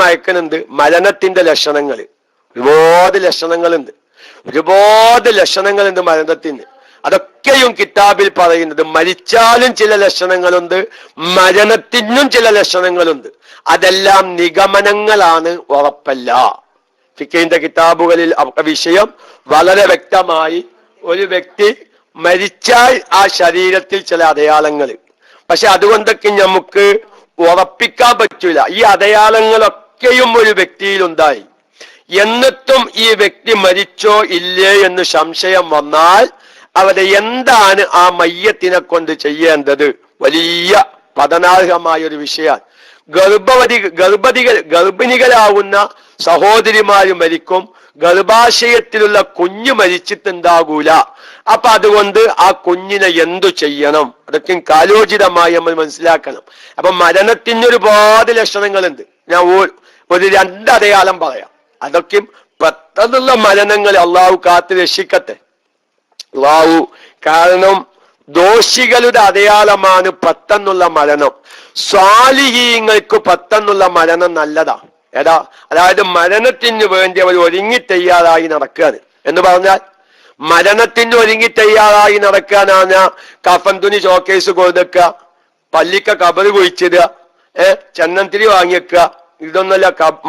മയക്കനുണ്ട്. മരണത്തിന്റെ ലക്ഷണങ്ങൾ ഒരുപാട് ലക്ഷണങ്ങളുണ്ട്. ഒരുപാട് ലക്ഷണങ്ങളുണ്ട് മരണത്തിന്. അതൊക്കെയും കിതാബിൽ പറയുന്നത് മരിച്ചാലും ചില ലക്ഷണങ്ങളുണ്ട് മരണത്തിനും ചില ലക്ഷണങ്ങളുണ്ട്. അതെല്ലാം നിഗമനങ്ങളാണ് ഉറപ്പല്ല. ഫിക്കിന്റെ കിതാബുകളിൽ വിഷയം വളരെ വ്യക്തമായി ഒരു വ്യക്തി മരിച്ചാൽ ആ ശരീരത്തിൽ ചില അടയാളങ്ങൾ പക്ഷെ അതുകൊണ്ടൊക്കെ നമുക്ക് ഉറപ്പിക്കാൻ പറ്റൂല. ഈ അടയാളങ്ങളൊക്കെയും ഒരു വ്യക്തിയിൽ ഉണ്ടായി എന്നിട്ടും ഈ വ്യക്തി മരിച്ചോ ഇല്ലേ എന്ന് സംശയം വന്നാൽ അവിടെ എന്താണ് ആ മയ്യത്തിനെ കൊണ്ട് ചെയ്യേണ്ടത്? വലിയ പതനാർഹമായ ഒരു വിഷയമാണ്. ഗർഭവതി ഗർഭതികൾ ഗർഭിണികളാവുന്ന സഹോദരിമാര് മരിക്കും. ഗർഭാശയത്തിലുള്ള കുഞ്ഞ് മരിച്ചിട്ടുണ്ടാകൂല. അപ്പൊ അതുകൊണ്ട് ആ കുഞ്ഞിനെ എന്തു ചെയ്യണം? അതൊക്കെ കാലോചിതമായി നമ്മൾ മനസ്സിലാക്കണം. അപ്പൊ മരണത്തിന് ഒരുപാട് ലക്ഷണങ്ങളുണ്ട്. ഞാൻ ഒരു രണ്ടടയാളം പറയാം. അതൊക്കെ പെട്ടെന്നുള്ള മരണങ്ങൾ അള്ളാഹു കാത്ത് രക്ഷിക്കട്ടെ. അള്ളാഹു കാരണം ദോഷികളുടെ അടയാളമാണ് പെട്ടെന്നുള്ള മരണം. സ്വാലിഹീങ്ങൾക്ക് പെട്ടെന്നുള്ള മരണം നല്ലതാ. ഏതാ അതായത് മരണത്തിന് വേണ്ടി അവർ ഒരുങ്ങി തയ്യാറായി നടക്കുകയാണ് എന്ന് പറഞ്ഞാൽ മരണത്തിന് ഒരുങ്ങി തയ്യാറായി നടക്കാനാണ് കഫൻ തുണി ഷോക്കേസ് കൊടുക്കുക പല്ലിക്ക കബറ് കുഴിച്ചിടുക ഏഹ് ചെന്നന്തിരി വാങ്ങിയേക്കുക ഇതൊന്നല്ല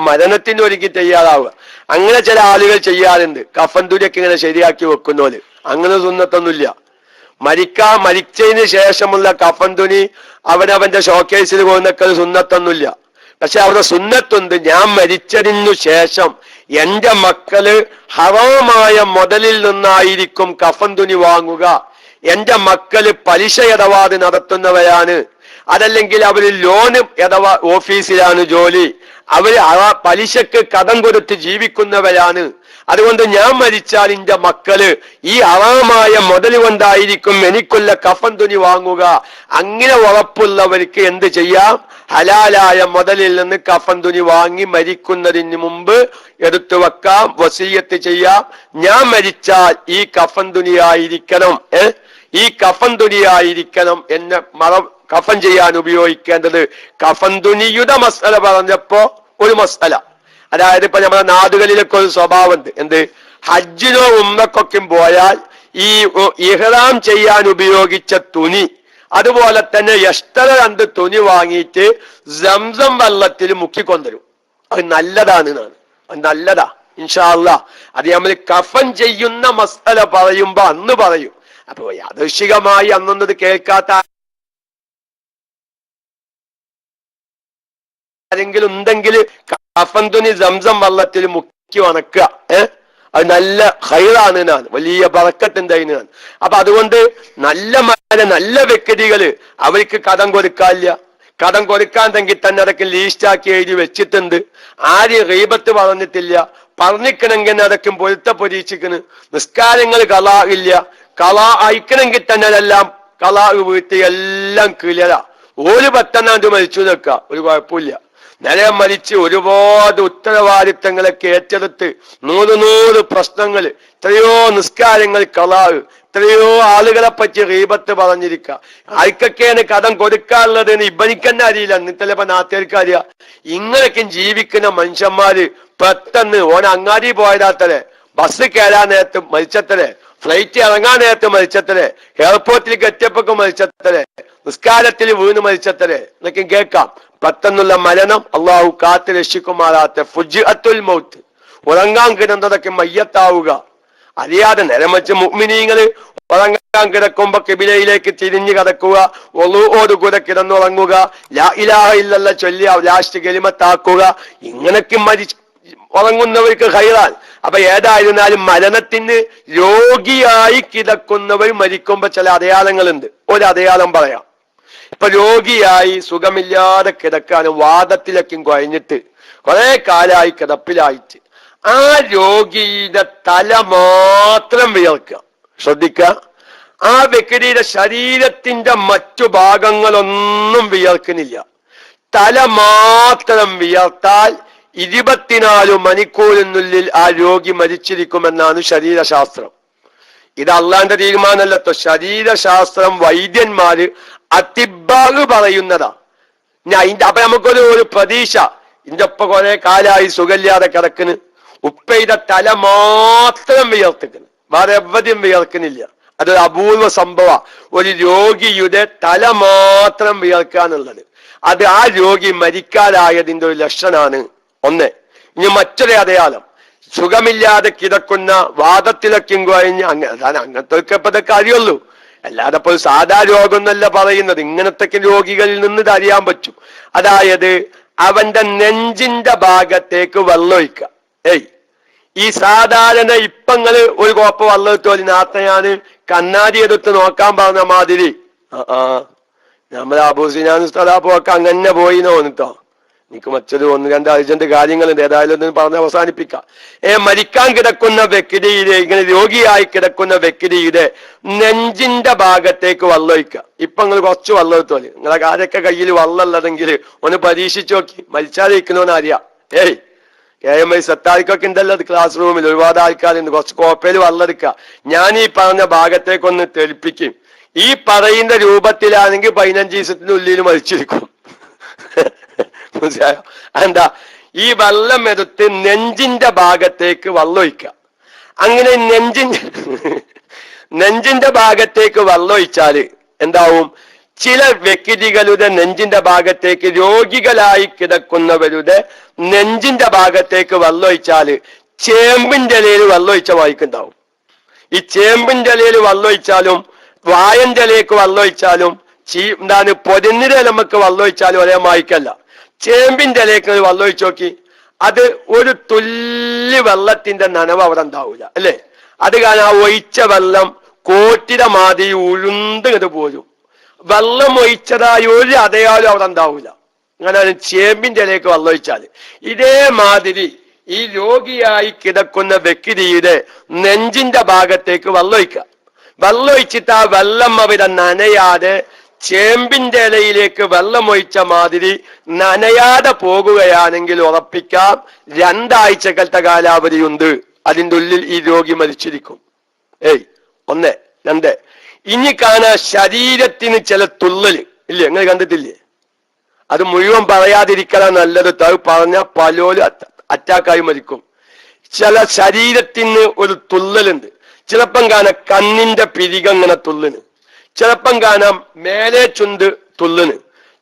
മരണത്തിന് ഒരുക്കി തയ്യാറാവുക. അങ്ങനെ ചില ആളുകൾ ചെയ്യാറുണ്ട്. കഫൻ തുണിയൊക്കെ ഇങ്ങനെ ശരിയാക്കി വെക്കുന്നോൽ അങ്ങനെ സുന്നത്തൊന്നുമില്ല. മരിക്കാ മരിച്ചതിന് ശേഷമുള്ള കഫൻ തുണി അവനവന്റെ ഷോക്കേസിൽ പോകുന്നൊക്കെ സുന്നത്തൊന്നുമില്ല. പക്ഷെ അവിടെ സുന്നത്തുണ്ട്. ഞാൻ മരിച്ചതിനു ശേഷം എന്റെ മക്കൾ ഹറമായ മുതലിൽ നിന്നായിരിക്കും കഫൻ തുണി വാങ്ങുക. എന്റെ മക്കൾ പലിശ ഇടപാട് നടത്തുന്നവരാണ്. അതല്ലെങ്കിൽ അവർ ലോണ് ഇടപാ ഓഫീസിലാണ് ജോലി. അവർ ആ പലിശക്ക് കടം കൊടുത്ത് ജീവിക്കുന്നവരാണ്. അതുകൊണ്ട് ഞാൻ മരിച്ചാൽ എന്റെ മക്കൾ ഈ അറാമായ മുതൽ കൊണ്ടായിരിക്കും എനിക്കുള്ള കഫൻ തുണി വാങ്ങുക. അങ്ങനെ ഉറപ്പുള്ളവർക്ക് എന്ത് ചെയ്യാം? ഹലാലായ മുതലിൽ നിന്ന് കഫൻ തുണി വാങ്ങി മരിക്കുന്നതിന് മുമ്പ് എടുത്തു വെക്കാം വസീയത്ത് ചെയ്യാം. ഞാൻ മരിച്ചാൽ ഈ കഫൻ തുണിയായിരിക്കണം ഏ? ഈ കഫൻ തുണിയായിരിക്കണം എന്നെ മറ കഫൻ ചെയ്യാൻ ഉപയോഗിക്കേണ്ടത്. കഫൻ തുണിയുടെ മസല പറഞ്ഞപ്പോ ഒരു മസല അതായത് ഇപ്പൊ നമ്മുടെ നാടുകളിലൊക്കെ ഒരു സ്വഭാവം ഉണ്ട് എന്ത്? ഹജ്ജിനോ ഉമ്മക്കൊക്കെ പോയാൽ ഈ ഇഹ്റാം ചെയ്യാൻ ഉപയോഗിച്ച തുണി. അതുപോലെ തന്നെ എഷ്ടര രണ്ട് തുണി വാങ്ങിയിട്ട് സംസം വെള്ളത്തിൽ മുക്കിക്കൊണ്ടുവരും അത് നല്ലതാണ് എന്നാണ്. അത് നല്ലതാ. ഇൻഷാല്ല അത് നമ്മൾ കഫൻ ചെയ്യുന്ന മസല പറയുമ്പോ അന്ന് പറയും. അപ്പൊ യാദൃശികമായി അന്നൊന്നത് കേൾക്കാത്ത ആരെങ്കിലും ഉണ്ടെങ്കിൽ കഫന്തുനി സംസം വള്ളത്തിൽ മുക്കി ഉണക്കുക. ഏഹ് അത് നല്ല ഹൈറാണ് ഞാൻ വലിയ ബറക്കത്തുണ്ടായിനാണ് അപ്പൊ അതുകൊണ്ട് നല്ല മല നല്ല വ്യക്തികൾ അവർക്ക് കഥം കടം കൊടുക്കാണ്ടെങ്കിൽ തന്നെ അതൊക്കെ ലീസ്റ്റാക്കി എഴുതി വെച്ചിട്ടുണ്ട്. ആര് റീബത്ത് പറഞ്ഞിട്ടില്ല. പറഞ്ഞിക്കണമെങ്കിൽ അതൊക്കെ പൊരുത്ത പൊരീക്ഷിക്കുന്നു. നിസ്കാരങ്ങൾ കലാ ഇല്ല. കലാ അയക്കണമെങ്കിൽ തന്നെ അതെല്ലാം കലാ വീട്ടി എല്ലാം ക്ലിയറാ ഒരു പത്തെണ്ണാണ്ട് മരിച്ചു നിൽക്കുക. ഒരു കുഴപ്പമില്ല. നില മരിച്ച് ഒരുപാട് ഉത്തരവാദിത്തങ്ങളൊക്കെ ഏറ്റെടുത്ത് നൂറ് നൂറ് പ്രശ്നങ്ങൾ എത്രയോ നിസ്കാരങ്ങൾ കളാവ് എത്രയോ ആളുകളെ പറ്റി റീബത്ത് പറഞ്ഞിരിക്കുക ആർക്കൊക്കെയാണ് കടം കൊടുക്കാനുള്ളത് ഇബനിക്കന്നെ അറിയില്ല. എന്നിട്ടല്ലേ ഇപ്പൊ നാട്ടുകാർക്ക് അറിയാം. ഇങ്ങനെയൊക്കെ ജീവിക്കുന്ന മനുഷ്യന്മാര് പെട്ടെന്ന് ഓൻ അങ്ങാടി പോയതാത്തരെ ബസ് കയറാൻ നേരത്ത് മരിച്ചത്തരെ ഫ്ലൈറ്റ് ഇറങ്ങാൻ നേരത്ത് മരിച്ചത്തരെ എയർപോർട്ടിലേക്ക് എത്തിയപ്പോ മരിച്ചത്തരെ നിസ്കാരത്തിൽ വീണ് മരിച്ചത്തരെ എന്നൊക്കെ കേൾക്കാം. പെട്ടെന്നുള്ള മരണം അള്ളാഹു കാത്ത് രക്ഷിക്കുമാറാത്ത ഫുജ് അത്തുൽ മൗത്ത്. ഉറങ്ങാൻ കിടന്നതൊക്കെ മയ്യത്താവുക. അറിയാതെ നിരമച്ച് മുഗ്മിനീങ്ങൾ ഉറങ്ങാൻ കിടക്കുമ്പോ കിബിലയിലേക്ക് തിരിഞ്ഞു കിടക്കുക. ഒളുവോട് കൂടെ കിടന്നുറങ്ങുക. ലാ ഇലാഹ ഇല്ലല്ല ചൊല്ലി ലാസ്റ്റ് ഗലിമത്താക്കുക. ഇങ്ങനൊക്കെ മരി ഉറങ്ങുന്നവർക്ക് ഹൈറാൻ. അപ്പൊ ഏതായിരുന്നാലും മരണത്തിന് രോഗിയായി കിടക്കുന്നവർ മരിക്കുമ്പോ ചില അടയാളങ്ങളുണ്ട്. ഒരു അടയാളം പറയാം. ഇപ്പൊ രോഗിയായി സുഖമില്ലാതെ കിടക്കാനും വാദത്തിലൊക്കെ കുഴഞ്ഞിട്ട് കുറെ കാലായി കിടപ്പിലായിട്ട്. ആ രോഗിയുടെ തല മാത്രം വിയർക്കുക. ശ്രദ്ധിക്കുക. ആ വ്യക്തിയുടെ ശരീരത്തിന്റെ മറ്റു ഭാഗങ്ങളൊന്നും വിയർക്കുന്നില്ല. തല മാത്രം വിയർത്താൽ ഇരുപത്തിനാല് മണിക്കൂറിനുള്ളിൽ ആ രോഗി മരിച്ചിരിക്കുമെന്നാണ് ശരീരശാസ്ത്രം. ഇത് അള്ളാന്റെ തീരുമാനമല്ലത്തോ ശരീരശാസ്ത്രം വൈദ്യന്മാര് അതിബാഗ് പറയുന്നതാ. ഞാൻ അപ്പൊ നമുക്കൊരു ഒരു പ്രതീക്ഷ. ഇന്റെ ഒപ്പ കുറെ കാലായി സുഖമില്ലാതെ കിടക്കണ്. ഉപ്പയുടെ തല മാത്രം വിയർത്തിക്കുന്നു വേറെ എവിടെയും വിയർക്കുന്നില്ല അതൊരു അപൂർവ സംഭവ. ഒരു രോഗിയുടെ തല മാത്രം വിയർക്കാന്നുള്ളത് അത് ആ രോഗി മരിക്കാതായതിന്റെ ഒരു ലക്ഷണമാണ് ഒന്ന്. ഇനി മറ്റൊരു അടയാളം. സുഖമില്ലാതെ കിടക്കുന്ന വാദത്തിലൊക്കെ കഴിഞ്ഞ് അങ്ങനെ അതാണ് അങ്ങനത്തെ ഇപ്പൊ ഇതൊക്കെ അറിയുള്ളൂ അല്ലാതെ ഇപ്പോൾ സാധാ രോഗം എന്നല്ല പറയുന്നത്. ഇങ്ങനത്തെ രോഗികളിൽ നിന്ന് ഇത് അറിയാൻ പറ്റും. അതായത് അവന്റെ നെഞ്ചിന്റെ ഭാഗത്തേക്ക് വെള്ളമൊഴിക്കുക ഏയ്. ഈ സാധാരണ ഇപ്പങ്ങൾ ഒരു കോപ്പ വെള്ളം ഇട്ടോലി നേരത്തെ ഞാൻ കണ്ണാടി എടുത്ത് നോക്കാൻ പറഞ്ഞ മാതിരി. ആ ആ. നമ്മളെ അബൂസിനാൻ സ്ഥലാപ്പൊക്കെ അങ്ങനെ പോയി തോന്നിട്ടോ എനിക്ക് മറ്റൊരു ഒന്ന് രണ്ട് അർജന്റ് കാര്യങ്ങളുണ്ട്. ഏതായാലും ഒന്ന് പറഞ്ഞ് അവസാനിപ്പിക്കാം. ഏ മരിക്കാൻ കിടക്കുന്ന വ്യക്തിയുടെ ഇങ്ങനെ രോഗിയായി കിടക്കുന്ന വ്യക്തിയുടെ നെഞ്ചിന്റെ ഭാഗത്തേക്ക് വള്ളൊഴിക്കുക. ഇപ്പൊ നിങ്ങൾ കുറച്ച് വെള്ളം എടുത്തോളി നിങ്ങളെ ആരൊക്കെ കയ്യിൽ വള്ളല്ലതെങ്കിൽ ഒന്ന് പരീക്ഷിച്ചു നോക്കി. മരിച്ചാതിരിക്കണോന്ന് അറിയാം. ഏയ് കെ എം ഐ സത്താരിക്കൊക്കെ ഉണ്ടല്ലോ ക്ലാസ് റൂമിൽ ഒരുപാട് ആൾക്കാരുണ്ട് കുറച്ച് കോപ്പയിൽ വള്ളെടുക്കുക ഞാൻ ഈ പറഞ്ഞ ഭാഗത്തേക്കൊന്ന് തെളിപ്പിക്കും. ഈ പറയുന്ന രൂപത്തിലാണെങ്കിൽ പതിനഞ്ച് ദിവസത്തിനുള്ളിൽ മരിച്ചിരിക്കും. മനസ്സിലായോ? എന്താ ഈ വെള്ളം എടുത്ത് നെഞ്ചിന്റെ ഭാഗത്തേക്ക് വള്ളൊഴിക്ക അങ്ങനെ നെഞ്ചിന്റെ നെഞ്ചിന്റെ ഭാഗത്തേക്ക് വള്ളൊഴിച്ചാൽ എന്താവും? ചില വ്യക്തികളുടെ നെഞ്ചിന്റെ ഭാഗത്തേക്ക് രോഗികളായി കിടക്കുന്നവരുടെ നെഞ്ചിന്റെ ഭാഗത്തേക്ക് വള്ളൊഴിച്ചാൽ ചേമ്പിന്റെ ഇലയിൽ വള്ളൊഴിച്ച വായിക്കുണ്ടാവും ഈ ചേമ്പിന്റെ ഇലയിൽ വള്ളൊഴിച്ചാലും വായന്റെ ഇലയ്ക്ക് വള്ളൊഴിച്ചാലും ചീ എന്താണ്? പൊതിന്നിര നമുക്ക് വള്ളൊഴിച്ചാലും ഒരേ മായ്ക്കല്ല. ചേമ്പിന്റെ ഇലയ്ക്ക് ഒഴിച്ചു നോക്കി. അത് ഒരു തുല്യ വെള്ളത്തിന്റെ നനവ് അവിടെ ഉണ്ടാവൂല അല്ലേ? അത് കാരണം ആ ഒഴിച്ച വെള്ളം കോട്ടിയുടെ മാതിരി ഉഴുന്നിങ്ങത് പോരും. വെള്ളം ഒഴിച്ചതായി ഒരു അതയാലും അവിടെ ഉണ്ടാവൂല. അങ്ങനെ ചേമ്പിന്റെ ഇലയ്ക്ക് വെള്ളം ഒഴിച്ചാൽ ഇതേമാതിരി ഈ രോഗിയായി കിടക്കുന്ന വ്യക്തിയുടെ നെഞ്ചിന്റെ ഭാഗത്തേക്ക് വെള്ളമൊഴിക്കുക വെള്ളമൊഴിച്ചിട്ട് ആ വെള്ളം അവിടെ നനയാതെ ചേമ്പിന്റെ ഇലയിലേക്ക് വെള്ളമൊഴിച്ച മാതിരി നനയാതെ പോകുകയാണെങ്കിൽ ഉറപ്പിക്കാം. രണ്ടാഴ്ചക്കലത്തെ കാലാവധിയുണ്ട്. അതിന്റെ ഉള്ളിൽ ഈ രോഗി മരിച്ചിരിക്കും. ഏയ് ഒന്ന് രണ്ട്. ഇനി കാണാ ശരീരത്തിന് ചില തുള്ളൽ. ഇല്ലേ നിങ്ങൾ കണ്ടിട്ടില്ലേ? അത് മുഴുവൻ പറയാതിരിക്കലാ നല്ലത്. തവ് പറഞ്ഞ പലോൽ അറ്റാക്കായി മരിക്കും. ചില ശരീരത്തിന് ഒരു തുള്ളലുണ്ട്. ചിലപ്പം കാണാൻ കണ്ണിന്റെ പിരികങ്ങനെ തുള്ളിന് ചിലപ്പം കാണാം മേലെ ചുണ്ട് തുള്ളിന്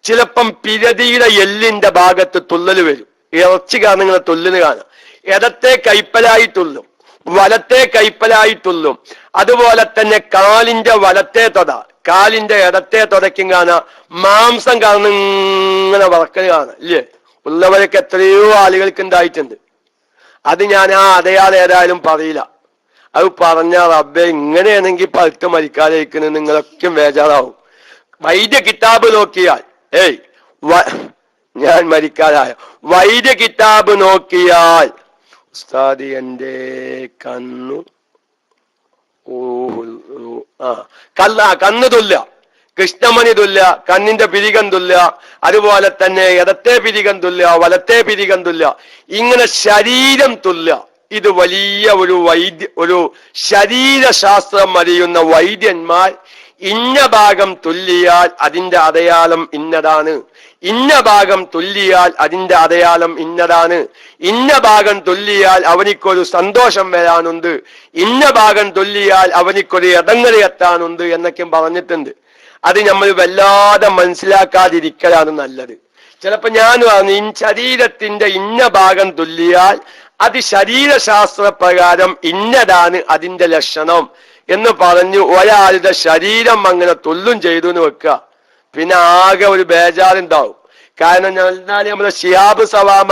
ചിലപ്പം പിരതിയുടെ എല്ലിന്റെ ഭാഗത്ത് തുള്ളൽ വരും. ഇറച്ചി കാണുന്ന തുള്ളന് കാണാം. ഇടത്തെ കൈപ്പലായി തുള്ളും. വലത്തെ കൈപ്പലായി തുള്ളും. അതുപോലെ തന്നെ കാലിന്റെ വലത്തെ തൊട. കാലിന്റെ ഇടത്തെ തുടയ്ക്കും കാണാം. മാംസം കാരണം ഇങ്ങനെ വറക്കൽ കാണാം. ഇല്ലേ? ഉള്ളവരൊക്കെ എത്രയോ ആളുകൾക്ക് ഉണ്ടായിട്ടുണ്ട്. അത് ഞാൻ ആ അടയാളം ഏതായാലും പറയില്ല. അത് പറഞ്ഞ റബ്ബെ ഇങ്ങനെയാണെങ്കിൽ പഴുത്ത് മരിക്കാതിരിക്കുന്നത് നിങ്ങളൊക്കെ ബേജാറാവും. വൈദ്യ കിതാബ് നോക്കിയാൽ ഏയ് ഞാൻ മരിക്കാതായ. വൈദ്യ കിതാബ് നോക്കിയാൽ ഉസ്താദി എന്റെ കണ്ണു ആ. കല്ല കണ്ണ് തുല്ല കൃഷ്ണമണി തുല്ല കണ്ണിന്റെ പിരികം തുല്ല അതുപോലെ തന്നെ ഇടത്തെ പിരികം തുല്ല വലത്തെ പിരികം തുല്ല ഇങ്ങനെ ശരീരം തുല്ല. ഇത് വലിയ ഒരു വൈദ്യ ഒരു ശരീരശാസ്ത്രം അറിയുന്ന വൈദ്യന്മാർ ഇന്ന ഭാഗം തുല്ലിയാൽ അതിന്റെ അടയാളം ഇന്നതാണ്. ഇന്ന ഭാഗം തുല്ലിയാൽ അതിന്റെ അടയാളം ഇന്നതാണ്. ഇന്ന ഭാഗം തുല്ലിയാൽ അവനിക്കൊരു സന്തോഷം വരാനുണ്ട്. ഇന്ന ഭാഗം തുല്ലിയാൽ അവനിക്കൊരു ഇടങ്ങറി എത്താനുണ്ട് എന്നൊക്കെയും പറഞ്ഞിട്ടുണ്ട്. അത് നമ്മൾ വല്ലാതെ മനസ്സിലാക്കാതിരിക്കലാണ് നല്ലത്. ചിലപ്പോ ഞാൻ പറഞ്ഞു ഈ ശരീരത്തിന്റെ ഇന്ന ഭാഗം തുല്ലിയാൽ അത് ശരീരശാസ്ത്ര പ്രകാരം ഇന്നതാണ് അതിന്റെ ലക്ഷണം എന്ന് പറഞ്ഞു ഒരാളുടെ ശരീരം അങ്ങനെ തൊല്ലും ചെയ്തു എന്ന് വെക്കുക. പിന്നെ ആകെ ഒരു ബേജാറുണ്ടാവും. കാരണം എന്നാൽ നമ്മുടെ ഷിയാബ് സവാമ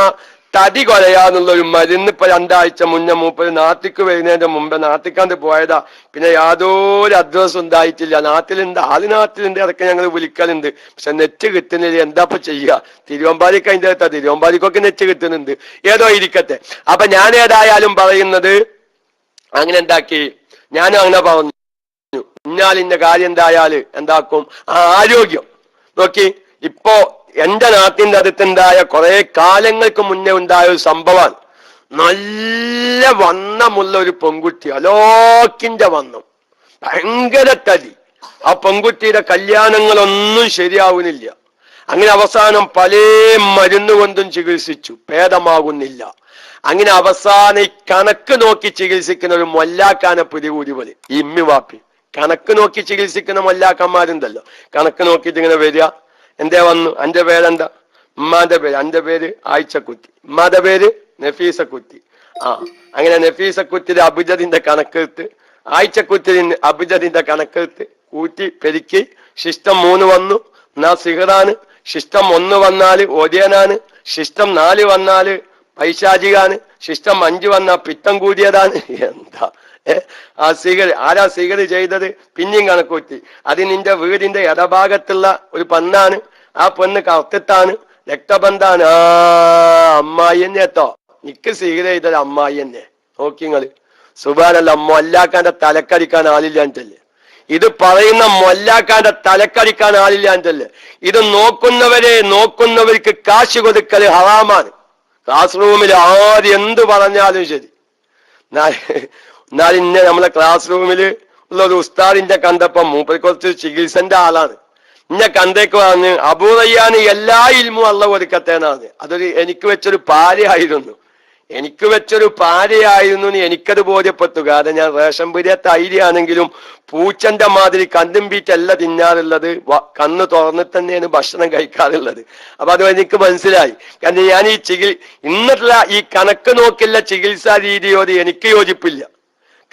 തടി കൊലയാന്നുള്ള ഒരു മരുന്ന് ഇപ്പൊ രണ്ടാഴ്ച മുന്നേ മൂപ്പര് നാട്ടിക്ക് വരുന്നതിന്റെ മുമ്പ് നാട്ടിക്കാണ്ട് പോയതാ. പിന്നെ യാതൊരു അഡ്രസ്സും ഉണ്ടായിട്ടില്ല. നാട്ടിലുണ്ട് ആൾ നാട്ടിലുണ്ട് അതൊക്കെ ഞങ്ങൾ വിളിക്കലുണ്ട്. പക്ഷെ നെറ്റ് കിട്ടുന്നില്ല. എന്താ ഇപ്പൊ ചെയ്യുക തിരുവമ്പാടിക്ക് അതിന്റെ അടുത്താ. തിരുവമ്പാലിക്കൊക്കെ നെറ്റ് കിട്ടുന്നുണ്ട്. ഏതോ ഇരിക്കട്ടെ. അപ്പൊ ഞാൻ ഏതായാലും പറയുന്നത് അങ്ങനെ എന്താക്കി ഞാനും അങ്ങനെ പറഞ്ഞു. ഇന്നാലിന്റെ കാര്യം എന്തായാൽ എന്താക്കും? ആരോഗ്യം. നോക്കി. ഇപ്പോ എന്റെ നാട്ടിന്റെ അടുത്തുണ്ടായ കുറെ കാലങ്ങൾക്ക് മുന്നേ ഉണ്ടായ ഒരു സംഭവമാണ്. നല്ല വണ്ണമുള്ള ഒരു പെൺകുട്ടി അലോക്കിന്റെ വണ്ണം. ഭയങ്കര തടി. ആ പെൺകുട്ടിയുടെ കല്യാണങ്ങളൊന്നും ശരിയാവുന്നില്ല. അങ്ങനെ അവസാനം പല മരുന്ന് കൊണ്ടും ചികിത്സിച്ചു. ഭേദമാകുന്നില്ല. അങ്ങനെ അവസാനം ഈ കണക്ക് നോക്കി ചികിത്സിക്കുന്ന ഒരു മൊല്ലാക്കാനെ പിടികൂടി പോലെ ഇമ്മി വാപ്പി കണക്ക് നോക്കി ചികിത്സിക്കുന്ന മൊല്ലാക്കന്മാരുണ്ടല്ലോ. കണക്ക് നോക്കിയിട്ട് ഇങ്ങനെ വരിക. എന്തേ വന്നു? അന്റെ പേരെന്താ? ഉമ്മാന്റെ പേര്. അന്റെ പേര് ആയിച്ചക്കുറ്റി ഉമ്മാന്റെ പേര് നഫീസ കുത്തി ആ അങ്ങനെ നഫീസ നഫീസക്കുറ്റിയുടെ അബുജതിന്റെ കണക്കെടുത്ത് ആയിച്ചക്കുറ്റിന്റെ അബുജതിന്റെ കണക്കെടുത്ത് കൂട്ടി പെരുക്കി ശിഷ്ടം മൂന്ന് വന്നു. എന്നാ സിഹറാണ്? ശിഷ്ടം ഒന്ന് വന്നാൽ ഒടിയനാണ് ശിഷ്ടം നാല് വന്നാൽ പൈശാചികാണ്. ശിഷ്ടം അഞ്ച് വന്നാൽ പിത്തം കൂടിയതാണ് എന്താ ആ സ്വീകരി ആരാ സ്വീകരി ചെയ്തത്? പിന്നെയും കണക്കൂറ്റി അത് നിന്റെ വീടിന്റെ ഇടഭാഗത്തുള്ള ഒരു പന്നാണ്. ആ പെണ്ണ് കർത്തിത്താണ് രക്തബന്ധാണ്. ആ അമ്മായി തന്നെ എത്തോ നിക്ക് സ്വീകരി ചെയ്തത് അമ്മായി തന്നെ നോക്കിങ്ങൾ സുബാനല്ല മൊല്ലാക്കാന്റെ തലക്കടിക്കാൻ ആളില്ലാണ്ടല്ലേ ഇത് പറയുന്ന മൊല്ലാക്കാന്റെ തലക്കടിക്കാൻ ആളില്ലാണ്ടല്ലേ ഇത് നോക്കുന്നവരെ നോക്കുന്നവർക്ക് കാശ് കൊടുക്കൽ ഹറാമാണ്. ക്ലാസ് റൂമിൽ ആര് എന്ത് പറഞ്ഞാലും ശരി. എന്നാൽ ഇന്നെ നമ്മളെ ക്ലാസ് റൂമിൽ ഉള്ള ഒരു ഉസ്താദിന്റെ കണ്ടപ്പം മൂപ്പര് കുറച്ച് ചികിത്സന്റെ ആളാണ്. ഇന്നെ കണ്ടേക്ക് പറഞ്ഞ് അബൂറയ്യാന് എല്ലാ ഇൽമും അള്ള ഒരുക്കത്തേനാണ് അതൊരു എനിക്ക് വെച്ചൊരു പാരയായിരുന്നു. എനിക്ക് വെച്ചൊരു പാരയായിരുന്നു എനിക്കത് ബോധ്യപ്പെട്ടു കാരണം ഞാൻ റേഷൻ പുരിയ തൈരിയാണെങ്കിലും പൂച്ചന്റെ മാതിരി കണ്ണും വീറ്റല്ല തിന്നാറുള്ളത്. കണ്ണ് തുറന്നിട്ട് തന്നെയാണ് ഭക്ഷണം കഴിക്കാറുള്ളത്. അപ്പൊ അത് എനിക്ക് മനസ്സിലായി. കാരണം ഞാൻ ഈ ചികി ഇന്നത്തെ ഈ കണക്ക് നോക്കില്ല ചികിത്സാ രീതിയോട് എനിക്ക് യോജിപ്പില്ല.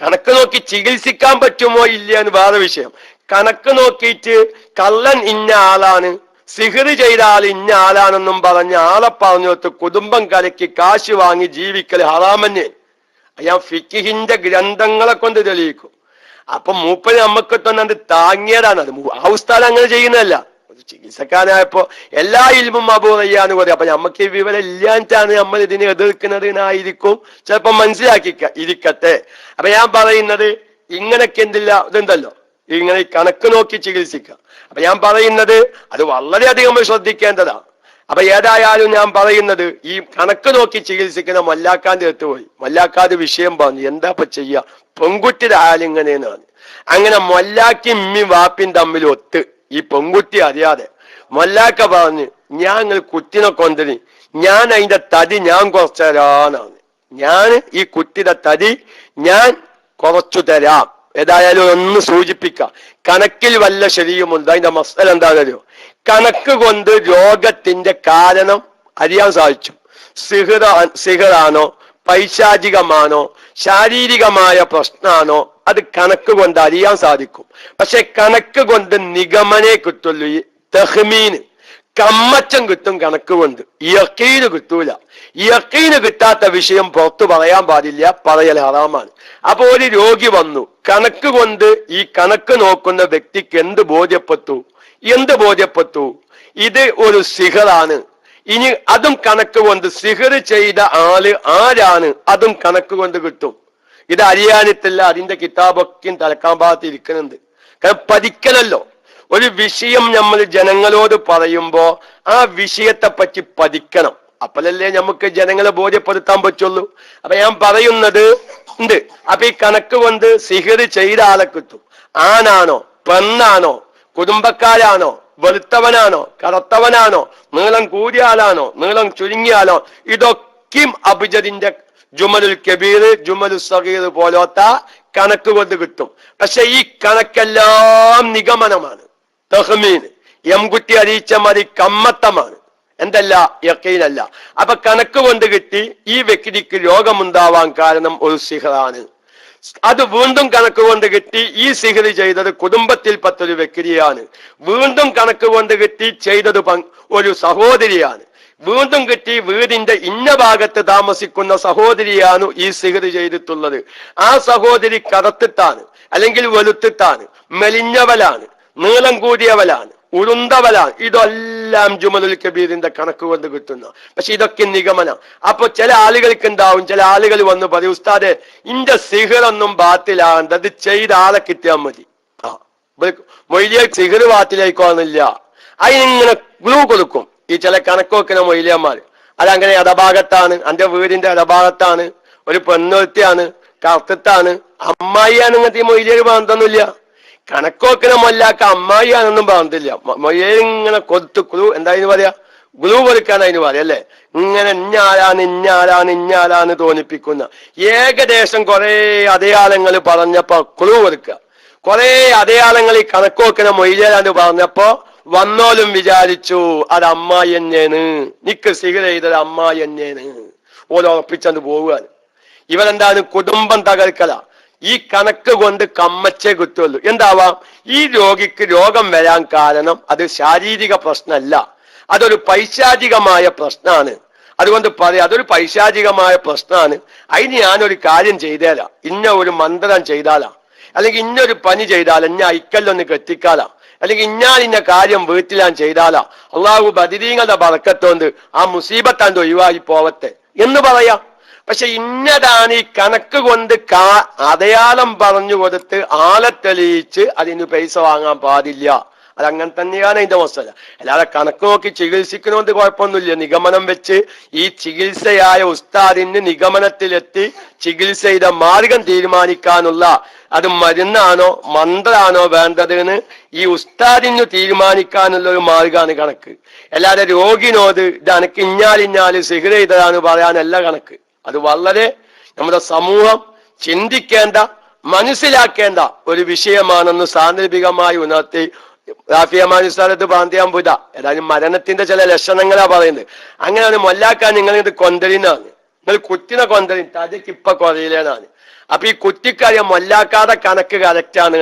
കണക്ക് നോക്കി ചികിത്സിക്കാൻ പറ്റുമോ ഇല്ല എന്ന് വേറെ വിഷയം. കണക്ക് നോക്കിയിട്ട് കള്ളൻ ഇന്ന ആളാണ് സിഹർ ചെയ്ത ആൾ ഇന്ന ആളാണെന്നും പറഞ്ഞ് ആളെ പറഞ്ഞു വെത്ത് കുടുംബം കലക്കി കാശ് വാങ്ങി ജീവിക്കൽ ഹറാമന് ഞാൻ ഫിക്കിഹിന്റെ ഗ്രന്ഥങ്ങളെ കൊണ്ട് തെളിയിക്കും. അപ്പൊ മൂപ്പന് നമുക്ക് തന്നെ താങ്ങിയതാണ്. അത് ആ ഉസ്താദ് അങ്ങനെ ചെയ്യുന്നതല്ല. ഒരു ചികിത്സക്കാരായപ്പോ എല്ലാ ഇൽമും അബൂറയ്യാന്ന് പറയും. അപ്പൊ നമുക്ക് ഈ വിവരം ഇല്ലാഞ്ഞിട്ടാണ് നമ്മൾ ഇതിനെ എതിർക്കുന്നതിനായിരിക്കും ചിലപ്പോ മനസ്സിലാക്കി ഇരിക്കട്ടെ. അപ്പൊ ഞാൻ പറയുന്നത് ഇങ്ങനൊക്കെ എന്തില്ല ഇതുണ്ടല്ലോ. ഇങ്ങനെ കണക്ക് നോക്കി ചികിത്സിക്കുക അപ്പൊ ഞാൻ പറയുന്നത് അത് വളരെയധികം ശ്രദ്ധിക്കേണ്ടതാണ്. അപ്പൊ ഏതായാലും ഞാൻ പറയുന്നത് ഈ കണക്ക് നോക്കി ചികിത്സിക്കുന്ന മല്ലാക്കാന്റെ അടുത്ത് പോയി. മല്ലാക്കാന്റെ വിഷയം പറഞ്ഞു എന്താ ഇപ്പൊ ചെയ്യുക പെൺകുട്ടിയുടെ ആലിങ്ങനെയാണ് അങ്ങനെ മൊല്ലാക്കി ഇമ്മി വാപ്പിൻ തമ്മിൽ ഒത്ത്. ഈ പെൺകുട്ടി അറിയാതെ മല്ലാക്ക പറഞ്ഞു ഞാൻ നിങ്ങൾ കുത്തിനെ കൊന്തിന് ഞാൻ അതിന്റെ തടി ഞാൻ കുറച്ചു തരാനാണ്. ഞാൻ ഈ കുട്ടിയുടെ തടി ഞാൻ കുറച്ചു തരാം. ഏതായാലും ഒന്ന് സൂചിപ്പിക്കാം. കണക്കിൽ വല്ല ശരിയുമുണ്ട്. അതിന്റെ മസ്തല എന്താണെന്നറിയോ? കണക്ക് കൊണ്ട് രോഗത്തിന്റെ കാരണം അറിയാൻ സാധിച്ചു. സിഹിറ സിഹിറാണോ? പൈശാചികമാണോ? ശാരീരികമായ പ്രശ്നമാണോ? അത് കണക്ക് കൊണ്ട് അറിയാൻ സാധിക്കും. പക്ഷെ കണക്ക് കൊണ്ട് നിഗമനെ കിട്ടുള്ളൂ. തെഹ്മീന് കമ്മച്ചം കിട്ടും കണക്ക് കൊണ്ട്. യക്കീന് കിട്ടൂല. യക്കീന് കിട്ടാത്ത വിഷയം പുറത്തു പറയാൻ പാടില്ല പറയൽ ഹറാമാണ്. അപ്പൊ ഒരു രോഗി വന്നു. കണക്ക് കൊണ്ട് ഈ കണക്ക് നോക്കുന്ന വ്യക്തിക്ക് എന്ത് ബോധ്യപ്പെട്ടു? എന്ത് ബോധ്യപ്പെട്ടു? ഇത് ഒരു സിഹറാണ്. ഇനി അതും കണക്ക് കൊണ്ട് സിഹർ ചെയ്ത ആൾ ആരാണ്? അതും കണക്ക് കൊണ്ട് കിട്ടും. ഇത് അറിയാനിട്ടില്ല അതിന്റെ കിതാബൊക്കെയും തലക്കാൻ ഭാഗത്ത് ഇരിക്കുന്നുണ്ട്. കാരണം പതിക്കലല്ലോ. ഒരു വിഷയം നമ്മൾ ജനങ്ങളോട് പറയുമ്പോ ആ വിഷയത്തെ പറ്റി പതിക്കണം. അപ്പോഴല്ലേ നമുക്ക് ജനങ്ങളെ ബോധ്യപ്പെടുത്താൻ പറ്റുള്ളൂ. അപ്പൊ ഞാൻ പറയുന്നത് ഉണ്ട്. അപ്പൊ ഈ കണക്ക് കൊണ്ട് സിഹിർ ചെയ്ത ആളെ കിട്ടും. ആണാണോ പെണ്ണാണോ കുടുംബക്കാരാണോ വെളുത്തവനാണോ കറുത്തവനാണോ നീളം കൂടിയ ആളാണോ നീളം ചുരുങ്ങിയ ആളോ ഇതൊക്കെയും അഭിജതിന്റെ ജുമലുൽ കബീർ ജുമലുൽ സഗീർ പോലത്തെ കണക്ക് കൊണ്ട് കിട്ടും. പക്ഷെ ഈ കണക്കെല്ലാം നിഗമനമാണ്. തഹ്മീൻ എംകുട്ടി അറിയിച്ച മതി കമ്മത്തമാണ്. എന്തല്ല? യക്കീനല്ല. അപ്പൊ കണക്ക് കൊണ്ട് കിട്ടി ഈ വ്യക്തിക്ക് രോഗമുണ്ടാവാൻ കാരണം ഒരു സിഹറാണ്. അത് വീണ്ടും കണക്ക് കൊണ്ട് കിട്ടി ഈ സിഹറി ചെയ്തത് കുടുംബത്തിൽ പത്തൊരു വ്യക്തിയാണ്. വീണ്ടും കണക്ക് കൊണ്ട് കിട്ടി ചെയ്തത് ഒരു സഹോദരിയാണ്. വീണ്ടും കിട്ടി വീടിന്റെ ഇന്ന ഭാഗത്ത് താമസിക്കുന്ന സഹോദരിയാണ് ഈ സിഹർ ചെയ്തിട്ടുള്ളത്. ആ സഹോദരി കടത്തിട്ടാണ് അല്ലെങ്കിൽ വെളുത്തിട്ടാണ് മെലിഞ്ഞവലാണ് നീളം കൂടിയവലാണ് ഉരുന്തവലാണ് ഇതെല്ലാം ജുമലുൽ കബീറിന്റെ കണക്ക് കൊണ്ട് കിട്ടുന്ന. പക്ഷെ ഇതൊക്കെ നിഗമനം. അപ്പൊ ചില ആളുകൾക്ക് ഉണ്ടാവും ചില ആളുകൾ വന്ന് പറയും ഉസ്താദെ ഇന്റെ സിഹറൊന്നും ബാത്തിലാണ്ട് അത് ചെയ്ത ആളെ കിട്ടിയാൽ മതി. ആ മൊയ്ലിയ സിഹർ ബാത്തിലേക്കോന്നില്ല അതിനിങ്ങനെ ഗ്ലൂ കൊടുക്കും. ഈ ചില കണക്ക് വെക്കുന്ന മൊയ്ലിയന്മാർ അതങ്ങനെ ഇടഭാഗത്താണ് അന്റെ വീടിന്റെ ഇടഭാഗത്താണ് ഒരു പെണ്ണൊരുത്തിയാണ് കറുത്തിട്ടാണ് അമ്മായിയാണ് ഇങ്ങനത്തെ ഈ മൊയ്ലിയൊരു കണക്ക് വെക്കുന്ന മൊല്ലാക്ക അമ്മായിയാണെന്നും പറഞ്ഞില്ല മ- ഇങ്ങനെ കൊത്തു എന്താ അതിന് പറയാ? ഗ്ലൂ കൊടുക്കാൻ അതിന് പറയാം അല്ലേ? ഇങ്ങനെ ഇഞ്ഞാലാണ് ഇഞ്ഞാലാണ് ഇഞ്ഞാലാന്ന് തോന്നിപ്പിക്കുന്ന ഏകദേശം കുറെ അടയാളങ്ങൾ പറഞ്ഞപ്പോ ക്ലൂ കൊടുക്കുക കുറെ അടയാളങ്ങൾ ഈ കണക്കോക്കിനെ മൊയ്യലാന്ന് പറഞ്ഞപ്പോ വന്നോലും വിചാരിച്ചു അത് അമ്മായിയെന്നേന്ന് നിക്ക് സിഗര ചെയ്തത് അമ്മായിയെന്നേന്ന്. എന്നേന്ന് ഓല ഉറപ്പിച്ചത് പോവുകയാണ്. ഇവരെന്താണ് കുടുംബം തകർക്കല. ഈ കണക്ക് കൊണ്ട് കമ്മച്ചേ കുത്തുള്ളൂ എന്താവാം? ഈ രോഗിക്ക് രോഗം വരാൻ കാരണം അത് ശാരീരിക പ്രശ്നമല്ല. അതൊരു പൈശാചികമായ പ്രശ്നമാണ്. അതുകൊണ്ട് പറയാം അതൊരു പൈശാചികമായ പ്രശ്നമാണ്. അതിന് ഞാനൊരു കാര്യം ചെയ്തേരാ. ഇന്ന ഒരു മന്ത്രം ചെയ്താലാ. അല്ലെങ്കിൽ ഇന്നൊരു പനി ചെയ്താൽ ഞാൻ ഐക്കല്ലൊന്ന് കെട്ടിക്കാലാ. അല്ലെങ്കിൽ ഇഞ്ഞാൽ ഇന്ന കാര്യം വീട്ടിലാൻ ചെയ്താലാ. അള്ളാഹു ബദിരീങ്ങളുടെ ബറക്കത്തോണ്ട് ആ മുസീബത്താണ്ട് ഒഴിവായി പോവത്തെ എന്ന് പറയാം. പക്ഷെ ഇന്നതാണ് ഈ കണക്ക് കൊണ്ട് കാ അടയാളം പറഞ്ഞു കൊടുത്ത് ആളെ തെളിയിച്ച് അതിന് പൈസ വാങ്ങാൻ പാടില്ല. അതങ്ങനെ തന്നെയാണ് അതിന്റെ മസല അല്ലാതെ കണക്ക് നോക്കി ചികിത്സിക്കുന്നതുകൊണ്ട് കുഴപ്പമൊന്നുമില്ല. നിഗമനം വെച്ച് ഈ ചികിത്സയായ ഉസ്താദിന് നിഗമനത്തിലെത്തി ചികിത്സയുടെ മാർഗം തീരുമാനിക്കാനുള്ള അത് മരുന്നാണോ മന്ത്രാണോ വേണ്ടത് എന്ന് ഈ ഉസ്താദിന് തീരുമാനിക്കാനുള്ള ഒരു മാർഗമാണ് കണക്ക്. അല്ലാതെ രോഗിനോട് ഇത് അനക്ക് ഇഞ്ഞാലിഞ്ഞാൽ സിഗര ചെയ്തതാണ് പറയാനല്ല കണക്ക്. അത് വളരെ നമ്മുടെ സമൂഹം ചിന്തിക്കേണ്ട മനസ്സിലാക്കേണ്ട ഒരു വിഷയമാണെന്ന് സാന്ദർഭികമായി ഉണർത്തി റാഫിയമാനി സ്ഥലത്ത് പാന്തിയാൻ പോയില്ല ഏതായാലും മരണത്തിന്റെ ചില ലക്ഷണങ്ങളാ പറയുന്നത്. അങ്ങനെയാണ് മൊല്ലാക്കാൻ നിങ്ങൾ ഇത് കൊന്തലിനാണ് നിങ്ങൾ കുത്തിന കൊന്തലിൻ തതിക്ക് ഇപ്പൊ കുറയിലേനാണ് അപ്പൊ ഈ കുറ്റിക്കറിയാം മൊല്ലാക്കാതെ കണക്ക് കറക്റ്റാണ്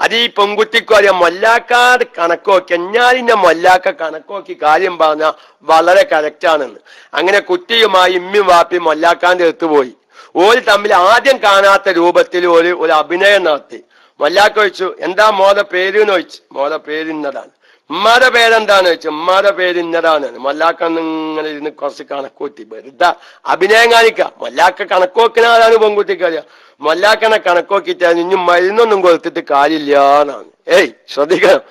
അത് ഈ പെൺകുട്ടിക്കും അറിയാം മൊല്ലാക്കാതെ കണക്കോക്കി എന്നാലിന്റെ മൊല്ലാക്ക കണക്കോക്കി കാര്യം പറഞ്ഞ വളരെ കറക്റ്റാണെന്ന് അങ്ങനെ കുട്ടിയുമായി ഇമ്മിയും വാപ്പി മൊല്ലാക്കാന്റെ അടുത്ത് പോയി. ഓര് തമ്മിൽ ആദ്യം കാണാത്ത രൂപത്തിൽ ഒരു ഒരു അഭിനയം നടത്തി. മൊല്ലാക്ക ചോദിച്ചു എന്താ മോത പേര് എന്ന് ചോദിച്ചു മോത പേര് ഇന്നതാണ് ഉമ്മാടെ പേരെന്താന്ന് ചോദിച്ചു ഉമ്മാടെ പേര് ഇന്നതാണ് മല്ലാക്ക ഇങ്ങനെ ഇരുന്ന് കുറച്ച് കണക്കൂത്തി വെറുതെ അഭിനയം കാണിക്ക. മല്ലാക്ക കണക്കോക്കിനാലാണ് പെൺകുട്ടിക്ക് അറിയാം. മല്ലാക്കനെ കണക്കോക്കിട്ട് ഇനി മരുന്നൊന്നും കൊടുത്തിട്ട് കാര്യമില്ല എന്നാണ്. ഏയ് ശ്രദ്ധിക്കണം.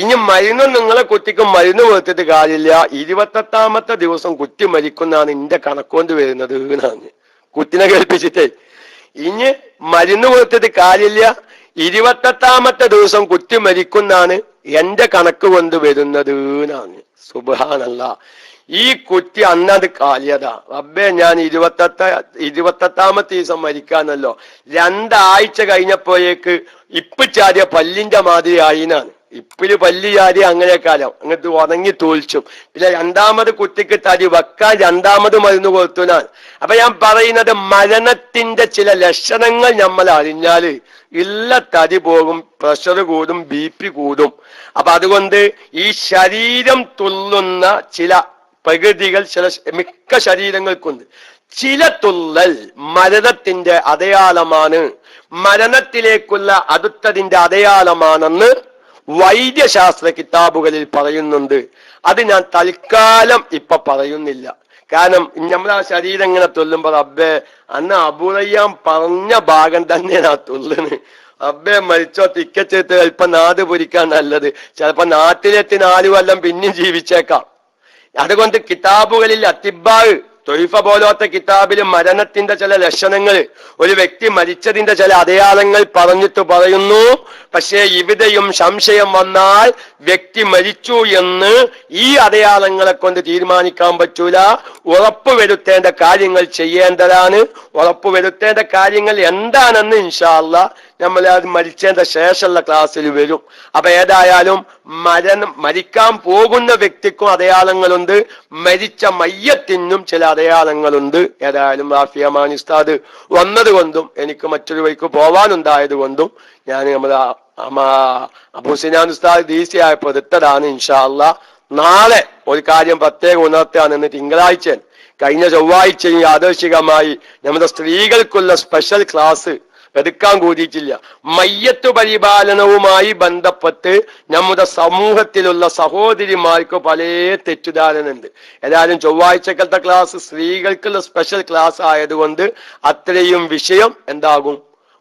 ഇനി മരുന്നും നിങ്ങളെ കുട്ടിക്ക് മരുന്ന് കൊടുത്തിട്ട് കാര്യമില്ല. ഇരുപത്തെട്ടാമത്തെ ദിവസം കുട്ടി മരിക്കുന്നതാണ് ഇന്റെ കണക്കൊണ്ട് വരുന്നത് എന്നാണ്. കുട്ടിനെ കേൾപ്പിച്ചിട്ടേ. ഇനി മരുന്ന് കൊടുത്തിട്ട് കാര്യമില്ല. ഇരുപത്തെട്ടാമത്തെ ദിവസം കുത്തി മരിക്കുന്നാണ് എന്റെ കണക്ക് കൊണ്ട് വരുന്നത് എന്നാണ്. സുബാനല്ല ഈ കുറ്റി അന്നത് കാലിയത. റബ്ബേ ഞാൻ ഇരുപത്തെട്ട ഇരുപത്തെട്ടാമത്തെ ദിവസം മരിക്കാന്നല്ലോ. രണ്ടാഴ്ച കഴിഞ്ഞപ്പോഴേക്ക് ഇപ്പിച്ചാരിയ പല്ലിന്റെ മാതിരി ആയിനാണ് ഇപ്പിൽ പല്ലിയാരി അങ്ങനെ കാലം അങ്ങോട്ട് ഉണങ്ങി തോൽച്ചും. പിന്നെ രണ്ടാമത് കുട്ടിക്ക് തടി വെക്കാൻ രണ്ടാമത് മരുന്ന് കൊടുത്തുനാൽ അപ്പൊ ഞാൻ പറയുന്നത് മരണത്തിന്റെ ചില ലക്ഷണങ്ങൾ നമ്മൾ അറിഞ്ഞാൽ ഇല്ല തടി പോകും പ്രഷർ കൂടും ബി പി കൂടും. അപ്പൊ അതുകൊണ്ട് ഈ ശരീരം തുള്ളുന്ന ചില പ്രകൃതികൾ ചില മിക്ക ശരീരങ്ങൾക്കുണ്ട്. ചില തുള്ളൽ മരണത്തിന്റെ അടയാളമാണ്. മരണത്തിലേക്കുള്ള അടുത്തതിന്റെ അടയാളമാണെന്ന് വൈദ്യശാസ്ത്ര കിതാബുകളിൽ പറയുന്നുണ്ട്. അത് ഞാൻ തൽക്കാലം ഇപ്പൊ പറയുന്നില്ല. കാരണം നമ്മളെ ശരീരം ഇങ്ങനെ തൊല്ലുമ്പോൾ അബ്ബേ അന്ന് അബുറയ്യാൻ പറഞ്ഞ ഭാഗം തന്നെയാണ് ആ തൊല്ലുന്നത് അബ്ബേ മരിച്ചോ തിക്കച്ചെടുത്ത് ചിലപ്പോ നാട് പൊരിക്കാൻ നല്ലത്. ചിലപ്പോ നാട്ടിലെത്തി നാല് കൊല്ലം പിന്നെയും ജീവിച്ചേക്കാം. അതുകൊണ്ട് കിതാബുകളിൽ അത്തിബാവ് തൊയ്ഫ പോലത്തെ കിതാബിൽ മരണത്തിന്റെ ചില ലക്ഷണങ്ങൾ ഒരു വ്യക്തി മരിച്ചതിന്റെ ചില അടയാളങ്ങൾ പറഞ്ഞിട്ട് പറയുന്നു. പക്ഷേ ഇവിടെയും സംശയം വന്നാൽ വ്യക്തി മരിച്ചു എന്ന് ഈ അടയാളങ്ങളെ കൊണ്ട് തീരുമാനിക്കാൻ പറ്റൂല. ഉറപ്പുവരുത്തേണ്ട കാര്യങ്ങൾ ചെയ്യേണ്ടതാണ്. ഉറപ്പുവരുത്തേണ്ട കാര്യങ്ങൾ എന്താണെന്ന് ഇൻഷാല്ല നമ്മൾ അത് മരിച്ചതിന്റെ ശേഷമുള്ള ക്ലാസ്സിൽ വരും. അപ്പൊ ഏതായാലും മരണം മരിക്കാൻ പോകുന്ന വ്യക്തിക്കും അടയാളങ്ങളുണ്ട് മരിച്ച മയ്യത്തിനും ചില അടയാളങ്ങളുണ്ട് ഏതായാലും റാഫിയമാൻ ഉസ്താദ് വന്നത് കൊണ്ടും എനിക്ക് മറ്റൊരു വഴിക്ക് പോവാനുണ്ടായത് കൊണ്ടും ഞാൻ നമ്മുടെ അബൂസിനാൻ ഉസ്താദ് ഡി സി ആയപ്പോൾ എടുത്തതാണ് ഇൻഷാല്ല നാളെ ഒരു കാര്യം പ്രത്യേകം ഉണർത്തുകയാണ്. എന്ന് തിങ്കളാഴ്ച കഴിഞ്ഞ ചൊവ്വാഴ്ചയും യാദർശികമായി നമ്മുടെ സ്ത്രീകൾക്കുള്ള സ്പെഷ്യൽ ക്ലാസ് എടുക്കാൻ കൂടിയിട്ടില്ല. മയ്യത്ത് പരിപാലനവുമായി ബന്ധപ്പെട്ട് നമ്മുടെ സമൂഹത്തിലുള്ള സഹോദരിമാർക്ക് പല തെറ്റിദ്ധാരണയുണ്ട്. ഏതായാലും ചൊവ്വാഴ്ചകളത്തെ ക്ലാസ് സ്ത്രീകൾക്കുള്ള സ്പെഷ്യൽ ക്ലാസ് ആയതുകൊണ്ട് അത്രയും വിഷയം എന്താകും?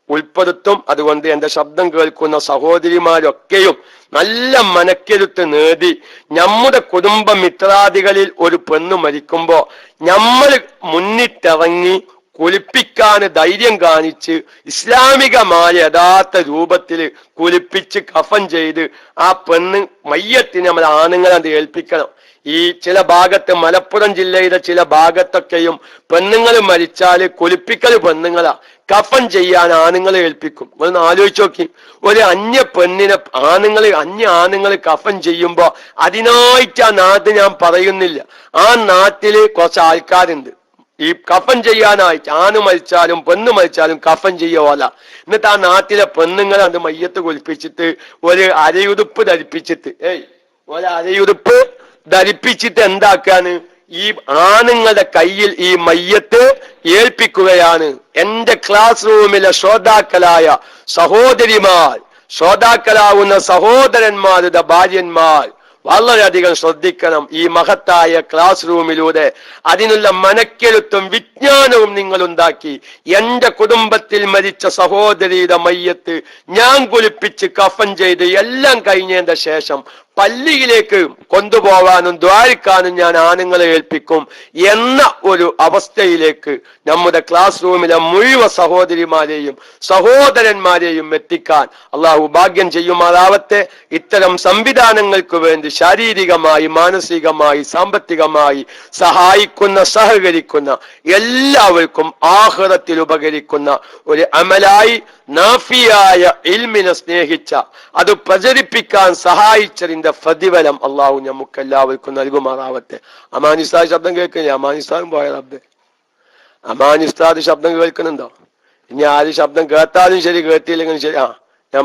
ഉൾപ്പെടുത്തും. അതുകൊണ്ട് എന്റെ ശബ്ദം കേൾക്കുന്ന സഹോദരിമാരൊക്കെയും നല്ല മനക്കെരുത്ത് നേടി നമ്മുടെ കുടുംബ മിത്രാദികളിൽ ഒരു പെണ്ണ് മരിക്കുമ്പോ നമ്മൾ മുന്നിട്ടിറങ്ങി കുളിപ്പിക്കാൻ ധൈര്യം കാണിച്ച് ഇസ്ലാമികമായ യഥാർത്ഥ രൂപത്തിൽ കുളിപ്പിച്ച് കഫൻ ചെയ്ത് ആ പെണ്ണ് മയ്യത്തിന് നമ്മൾ ആണുങ്ങളെ ഏൽപ്പിക്കണം. ഈ ചില ഭാഗത്ത് മലപ്പുറം ജില്ലയിലെ ചില ഭാഗത്തൊക്കെയും പെണ്ണുങ്ങൾ മരിച്ചാൽ കുളിപ്പിക്കൽ പെണ്ണുങ്ങളാ. കഫൻ ചെയ്യാൻ ആണുങ്ങളെ ഏൽപ്പിക്കും. ഒന്ന് ആലോചിച്ച് നോക്കി. ഒരു അന്യ പെണ്ണിനെ ആണുങ്ങൾ അന്യ ആണുങ്ങൾ കഫൻ ചെയ്യുമ്പോ അതിനായിട്ട് ആ നാട് ഞാൻ പറയുന്നില്ല. ആ നാട്ടിൽ കുറച്ച് ആൾക്കാരുണ്ട്. ഈ കഫൻ ചെയ്യാനായി ആണ് മരിച്ചാലും പെണ്ണ് മരിച്ചാലും കഫൻ ചെയ്യുവല്ല എന്നിട്ട് ആ നാട്ടിലെ പെണ്ണുങ്ങൾ അത് മയ്യത്ത് കുളിപ്പിച്ചിട്ട് ഒരു അരയുടുപ്പ് ധരിപ്പിച്ചിട്ട് ഏയ് ഒരു അരയുടുപ്പ് ധരിപ്പിച്ചിട്ട് എന്താക്കാണ്? ഈ ആണുങ്ങളുടെ കയ്യിൽ ഈ മയ്യത്ത് ഏൽപ്പിക്കുകയാണ്. എന്റെ ക്ലാസ് റൂമിലെ ശ്രോതാക്കളായ സഹോദരിമാർ ശ്രോതാക്കളാവുന്ന സഹോദരന്മാരുടെ ഭാര്യന്മാർ വളരെയധികം ശ്രദ്ധിക്കണം ഈ മഹത്തായ ക്ലാസ് റൂമിലൂടെ അതിനുള്ള മനക്കെഴുത്തും വിജ്ഞാനവും നിങ്ങൾ ഉണ്ടാക്കി എന്റെ കുടുംബത്തിൽ മരിച്ച സഹോദരിയുടെ മയ്യത്ത് ഞാൻ കുളിപ്പിച്ച് കഫൻ ചെയ്ത് എല്ലാം കഴിഞ്ഞതിന്റെ ശേഷം പള്ളിയിലേക്ക് കൊണ്ടുപോവാനും ദ്വാരിക്കാനും ഞാൻ ആണുങ്ങളെ ഏൽപ്പിക്കും എന്ന ഒരു അവസ്ഥയിലേക്ക് നമ്മുടെ ക്ലാസ് റൂമിലെ മുഴുവൻ സഹോദരിമാരെയും സഹോദരന്മാരെയും എത്തിക്കാൻ അള്ളാഹു ഭാഗ്യം ചെയ്യുമാറാവട്ടെ. ഇത്തരം സംവിധാനങ്ങൾക്ക് വേണ്ടി ശാരീരികമായി മാനസികമായി സാമ്പത്തികമായി സഹായിക്കുന്ന സഹകരിക്കുന്ന എല്ലാവർക്കും ആഹ്റത്തിൽ ഉപകരിക്കുന്ന ഒരു അമലായി നാഫിയായ ഇൽമിനെ സ്നേഹിച്ച അത് പ്രചരിപ്പിക്കാൻ സഹായിച്ചതിന്റെ പ്രതിഫലം അള്ളാഹു നമുക്ക് എല്ലാവർക്കും നൽകുമാറാവട്ടെ അമാനിസ്താദ് ശബ്ദം കേൾക്കുന്നില്ല അമാനിസ്താദും പോയ റബ്ബ്? അമാനിസ്താദ് ശബ്ദം കേൾക്കുന്നുണ്ടോ? ഇനി ആര് ശബ്ദം കേട്ടാലും ശരി കേട്ടില്ലെങ്കിലും ശരി. ആ ഞാൻ